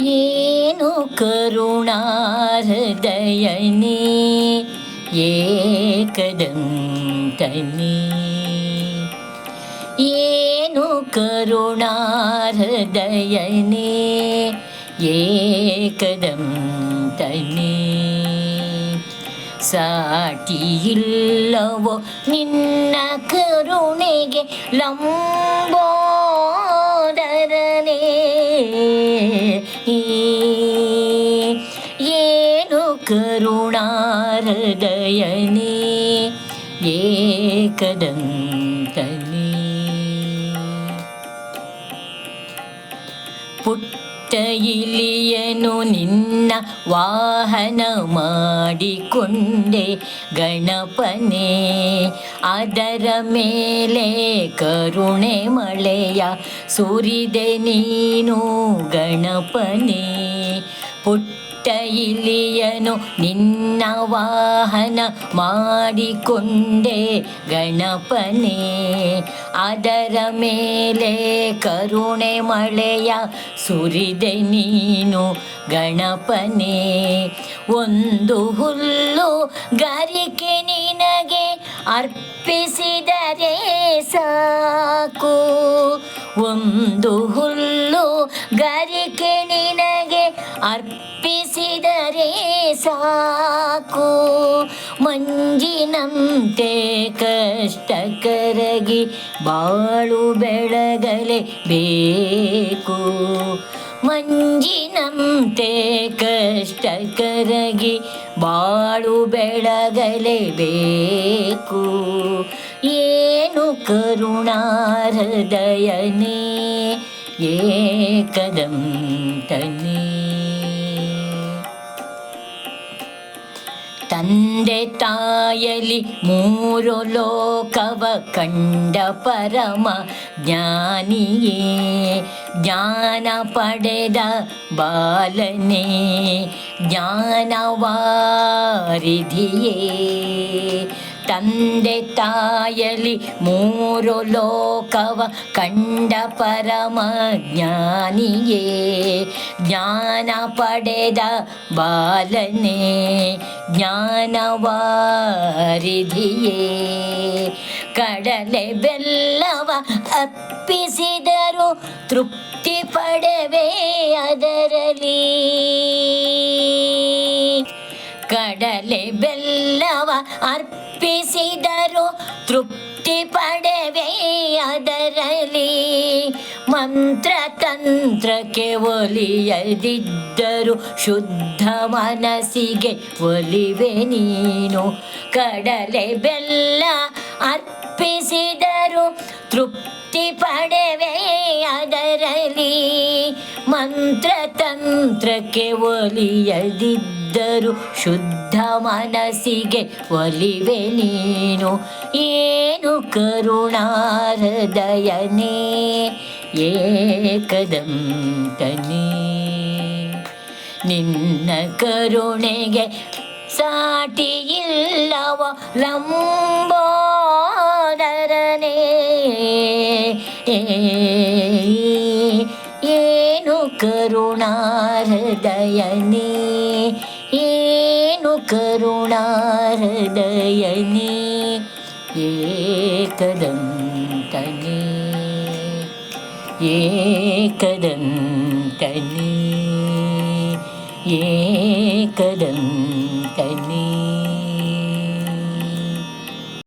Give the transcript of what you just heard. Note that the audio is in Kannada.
ಏನು ಕರುಣಾಹೃದಯನೇ ಏಕದಂತನೇ. ಏನು ಕರುಣಾಹೃದಯನೇ ಏಕದಂತನೇ. ಸಾಟಿಯಿಲ್ಲವೋ ನಿನ್ನ ಕರುಣೆಗೆ ಲಂಬೋದರನೇ ಏನು ಕರುಣಾಹೃದಯನೇ ಏಕದಂತನೇ ಪುಟ್ಟ ಇಲಿಯನು ನಿನ್ನ ವಾಹನ ಮಾಡಿಕೊಂಡೆ ಗಣಪನೇ ಅದರ ಮೇಲೆ ಕರುಣೆ ಮಳೆಯ ಸುರಿದೆ ನೀನು ಗಣಪನೇ ಪುಟ್ಟ ಇಲಿಯನು ನಿನ್ನ ವಾಹನ ಮಾಡಿಕೊಂಡೆ ಗಣಪನೇ. ಅದರ ಮೇಲೆ ಕರುಣೆ ಮಳೆಯ ಸುರಿದೆ ನೀನು ಗಣಪನೇ. ಒಂದು ಹುಲ್ಲು ಗರಿಕೆ ನಿನಗೆ ಅರ್ಪಿಸಿದರೆ ಸಾಕು. ಒಂದು ಹುಲ್ಲು ಅರ್ಪಿಸಿದರೆ ಸಾಕು. ಮಂಜಿನಂತೆ ಕಷ್ಟ ಕರಗಿ ಬಾಳು ಬೆಳಗಲೆ ಬೇಕು. ಮಂಜಿನಂತೆ ಕಷ್ಟ ಕರಗಿ ಬಾಳು ಬೆಳಗಲೆ ಬೇಕು. ಏನು ಕರುಣಾರದಯನೇ ಏಕದಂತನೇ. ತಂದೆ ತಾಯಲಿ ಮೂರು ಲೋಕವ ಕಂಡ ಪರಮ ಜ್ಞಾನಿಯೇ ಜ್ಞಾನ ಪಡೆದ ಬಾಲನೇ ಜ್ಞಾನವಾರಿಧಿಯೇ. ತಂದೆ ತಾಯಲಿ ಮೂರು ಲೋಕವ ಕಂಡ ಪರಮ ಜ್ಞಾನಿಯೇ ಜ್ಞಾನ ಪಡೆದ ಬಾಲನೇ ಜ್ಞಾನವಾರಿಧಿಯೇ. ಕಡಲೆ ಬೆಲ್ಲವ ಅಪ್ಪಿಸಿದರು ತೃಪ್ತಿ ಪಡೆವೆ ಅದರಲ್ಲಿ. ಕಡಲೆ ಬೆಲ್ಲವ ಅರ್ಪಿಸಿದರು ತೃಪ್ತಿ ಪಡೆವೆ ಅದರಲ್ಲಿ? ಮಂತ್ರ ತಂತ್ರಕ್ಕೆ ಒಲಿಯದಿದ್ದರು ಶುದ್ಧ ಮನಸ್ಸಿಗೆ ಒಲಿವೆ ನೀನು. ಕಡಲೆ ಬೆಲ್ಲ ಅರ್ಪಿಸಿದರು ತೃಪ್ತಿ ಪಡೆವೆ ಅದರಲ್ಲಿ? ಮಂತ್ರ ತಂತ್ರಕ್ಕೆ ಒಲಿಯದಿದ್ದರು ಶುದ್ಧ ಮನಸ್ಸಿಗೆ ಒಲಿವೆ ನೀನು. ಏನು ಕರುಣಾರದಯನೇ ಏಕದಂತನೇ. ನಿನ್ನ ಕರುಣೆಗೆ ಸಾಟಿ ಇಲ್ಲವ ಲಂಬೋದರನೇ ಏನು ಕರುಣಾಹೃದಯನೇ ಏನು ಕರುಣಾಹೃದಯನೇ ಏಕದಂತನೇ ಏಕದಂತನೇ ಏಕದಂತನೇ